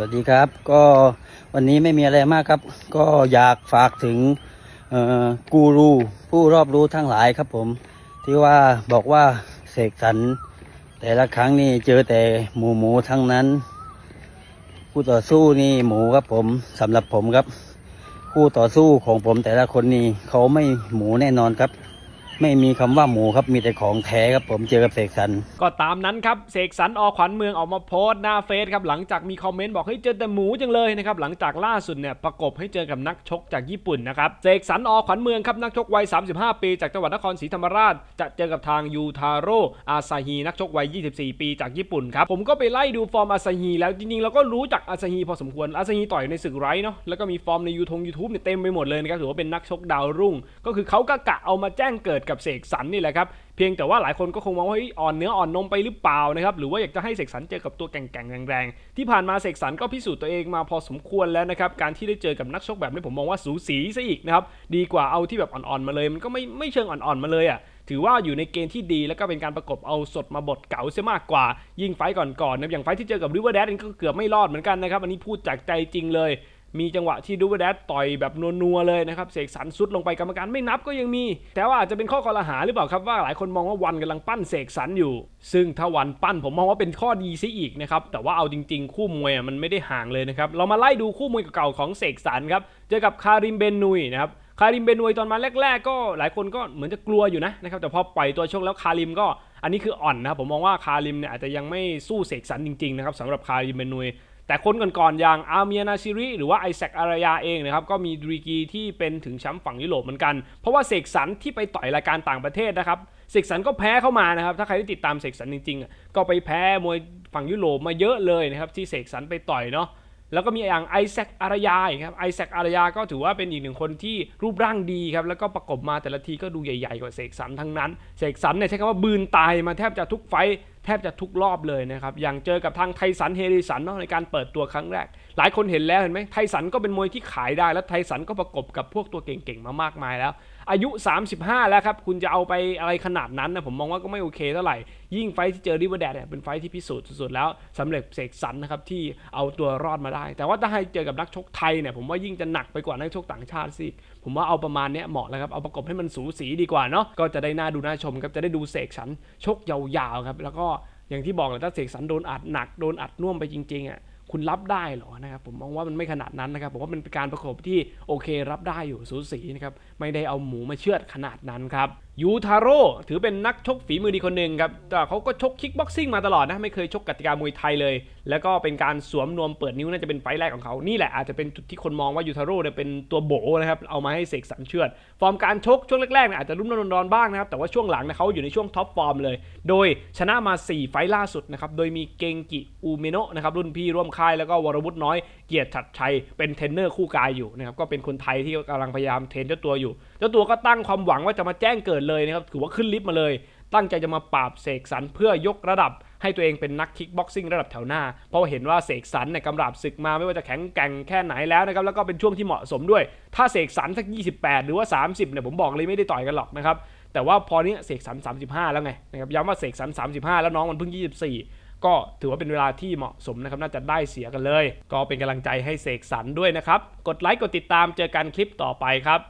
วัสดีครับ ก็วันนี้ไม่มีอะไรมากครับ ก็อยากฝากถึงกูรูผู้รอบรู้ทั้งหลายครับผม ที่ว่าบอกว่าเสกสรรแต่ละครั้งนี่เจอแต่หมูหมูทั้งนั้นคู่ต่อสู้นี่หมูครับผมสำหรับผมครับ คู่ต่อสู้ของผมแต่ละคนนี่เขาไม่หมูแน่นอนครับ ไม่มีคำว่าหมูครับมีแต่ของแท้ครับผมเจอกับเสกสรรก็ตามนั้นครับเสกสรรอขวัญเมืองออกมาโพสต์หน้าเฟซครับหลังจากมีคอมเมนต์บอกให้ยเจอแต่หมูจังเลยนะครับหลังจากล่าสุดเนี่ยประกบให้เจอกับนักชกจากญี่ปุ่นนะครับเสกสรรอขวัญเมืองครับนักชกวัย 35 ปีจากจังหวัดนครศรีธรรมราช จะเจอกับทางยูทาโร่อาซาฮีนักชกวัย 24 ปีจากญี่ปุ่นครับผมก็ไปไล่ดูฟอร์มอาซาฮีแล้วจริงๆเราก็รู้จักอาซาฮีพอสมควรอาซาฮีต่อยในศึกไรเนาะแล้วก็มีฟอร์มในยูทงยูทูบเนี่ยเต็มไปหมดเลยนะครับถือว่าเป็นนักชกดาวรุ่ง ก็คือเขาก็กะเอามาแจ้งเกิดกับเสกสรรนี่แหละครับ เพียงแต่ว่าหลายคนก็คงมองว่าอ่อนเนื้ออ่อนนมไปหรือเปล่านะครับ หรือว่าอยากจะให้เสกสรรเจอกับตัวแก่งๆแรงๆ ที่ผ่านมาเสกสรรก็พิสูจน์ตัวเองมาพอสมควรแล้วนะครับ การที่ได้เจอกับนักชกแบบนี้ผมมองว่าสูสีซะอีกนะครับ ดีกว่าเอาที่แบบอ่อนๆมาเลย มันก็ไม่ไม่เชิงอ่อนๆมาเลยอะถือว่าอยู่ในเกณฑ์ที่ดีแล้วก็เป็นการประกบเอาสดมาบดเก๋าเสียมากกว่า ยิ่งไฟก่อนๆนะอย่างไฟที่เจอกับริเวอร์แดนก็เกือบไม่รอดเหมือนกันนะครับอันนี้พูดจากใจจริงเลย มีจังหวะที่ดูเวอร์แดดต่อยแบบนัวๆเลยนะครับเสกสรรสุดลงไปกรรมการไม่นับก็ยังมี แต่ว่าอาจจะเป็นข้อกล่าวหาหรือเปล่าครับว่าหลายคนมองว่าวันกำลังปั้นเสกสรรอยู่ ซึ่งถ้าวันปั้นผมมองว่าเป็นข้อดีซะอีกนะครับแต่ว่าเอาจริง ๆ คู่มวยมันไม่ได้ห่างเลยนะครับเรามาไล่ดูคู่มวยเก่าๆของเสกสรรครับเจอกับคาริมเบนนุยนะครับคาริมเบนนุยตอนมาแรก ๆ ก็หลายคนก็เหมือนจะกลัวอยู่นะนะครับแต่พอปล่อยตัวชกแล้วคาริมก็อันนี้คืออ่อนนะครับผมมองว่าคาริมเนี่ยอาจจะยังไม่สู้เสกสรรจริงๆนะครับสำหรับคาริมเบนนุย แต่คนก่อนๆอย่างอาเมียนาชิริหรือว่าไอแซคอารยาเองนะครับก็มีดรีกีที่เป็นถึงแชมป์ฝั่งยุโรปเหมือนกัน เพราะว่าเสกสรรที่ไปต่อยรายการต่างประเทศนะครับเสกสรรก็แพ้เข้ามานะครับถ้าใครที่ติดตามเสกสรรจริงๆ ก็ไปแพ้มวยฝั่งยุโรปมาเยอะเลยนะครับที่เสกสรรไปต่อยเนาะ แล้วก็มีอย่างไอแซคอารยาครับไอแซคอารยาก็ถือว่าเป็นอีกหนึ่งคนที่รูปร่างดีครับแล้วก็ประกบมาแต่ละทีก็ดูใหญ่ๆกว่าเสกสรรทั้งนั้นเสกสรรเนี่ยใช้คำว่าบืนตายมาแทบจะทุกไฟแทบจะทุกรอบเลยนะครับ อย่างเจอกับทางไทสันเฮริสันเนาะในการเปิดตัวครั้งแรก หลายคนเห็นแล้วเห็นไหมไทสันก็เป็นมวยที่ขายได้ แล้วไทสันก็ประกบกับพวกตัวเก่งๆมามากมายแล้ว อายุ 35 แล้วครับ คุณจะเอาไปอะไรขนาดนั้นนะผมมองว่าก็ไม่โอเคเท่าไหร่ ยิ่งไฟที่เจอริเวอร์แดดเนี่ยเป็นไฟที่พิสูจน์สุดๆแล้วสำเร็จเสกสรรนะครับที่เอาตัวรอดมาได้ แต่ว่าถ้าให้เจอกับนักชกไทยเนี่ยผมว่ายิ่งจะหนักไปกว่านักชกต่างชาติสิผมว่าเอาประมาณเนี้ยเหมาะแล้วครับเอาประกบให้มันสูสีดีกว่าเนาะก็จะได้น่าดูน่าชมครับจะได้ดูเสกสรรชกยาวๆครับแล้วก็อย่างที่บอกแหละถ้าเสกสรรโดนอัดหนักโดนอัดน่วมไปจริงๆอะ คุณรับได้เหรอนะครับผมมองว่ามันไม่ขนาดนั้นนะครับผมว่ามันเป็นการประกบที่โอเครับได้อยู่สูสีนะครับไม่ได้เอาหมูมาเชือดขนาดนั้นครับ ยูทาโร่ถือเป็นนักชกฝีมือดีคนหนึ่งครับแต่เขาก็ชกคิกบ็อกซิ่งมาตลอดนะ ไม่เคยชกกติกามวยไทยเลย แล้วก็เป็นการสวมนวมเปิดนิ้วน่าจะเป็นไฟแรกของเขา นี่แหละอาจจะเป็นจุดที่คนมองว่ายูทาโร่เนี่ยเป็นตัวโบนะครับ เอามาให้เสกสรรเชือด ฟอร์มการชกช่วงแรกๆเนี่ยอาจจะรุ่มรอนๆบ้างนะครับ แต่ว่าช่วงหลังเนี่ยเขาอยู่ในช่วงท็อปฟอร์มเลย โดยชนะมา 4 ไฟล่าสุดนะครับ โดยมีเกงกิอูเมโนะนะครับรุ่นพี่ร่วมค่ายแล้วก็วรวุฒิน้อยเกียรติชัดชัยเป็นเทรนเนอร์คู่กายอยู่นะครับก็เป็นคนไทยที่กำลังพยายามเทรนเจ้าตัวอยู่ เจ้าตัวก็ตั้งความหวังว่าจะมาแจ้งเกิดเลยนะครับถือว่าขึ้นลิฟต์มาเลย ตั้งใจจะมาปราบเสกสรรเพื่อยกระดับ ให้ตัวเองเป็นนักคิกบ็อกซิ่งระดับแถวหน้า เพราะเห็นว่าเสกสรรเนี่ยกำราบศึกมาไม่ว่าจะแข็งแกร่งแค่ไหนแล้วนะครับแล้วก็เป็นช่วงที่เหมาะสมด้วย ถ้าเสกสรรสัก 28 หรือว่า 30เนี่ยผมบอกเลยไม่ได้ต่อยกันหรอกนะครับแต่ว่าพอเนี้ยเสกสรร35 แล้วไงนะครับย้ำว่าเสกสรร35 แล้วน้องมันเพิ่ง 24ก็ถือว่าเป็นเวลาที่เหมาะสมนะครับ น่าจะได้เสียกันเลย ก็เป็นกำลังใจให้เสกสรรด้วยนะครับ กดไลค์กดติดตามเจอกันคลิปต่อไปครับ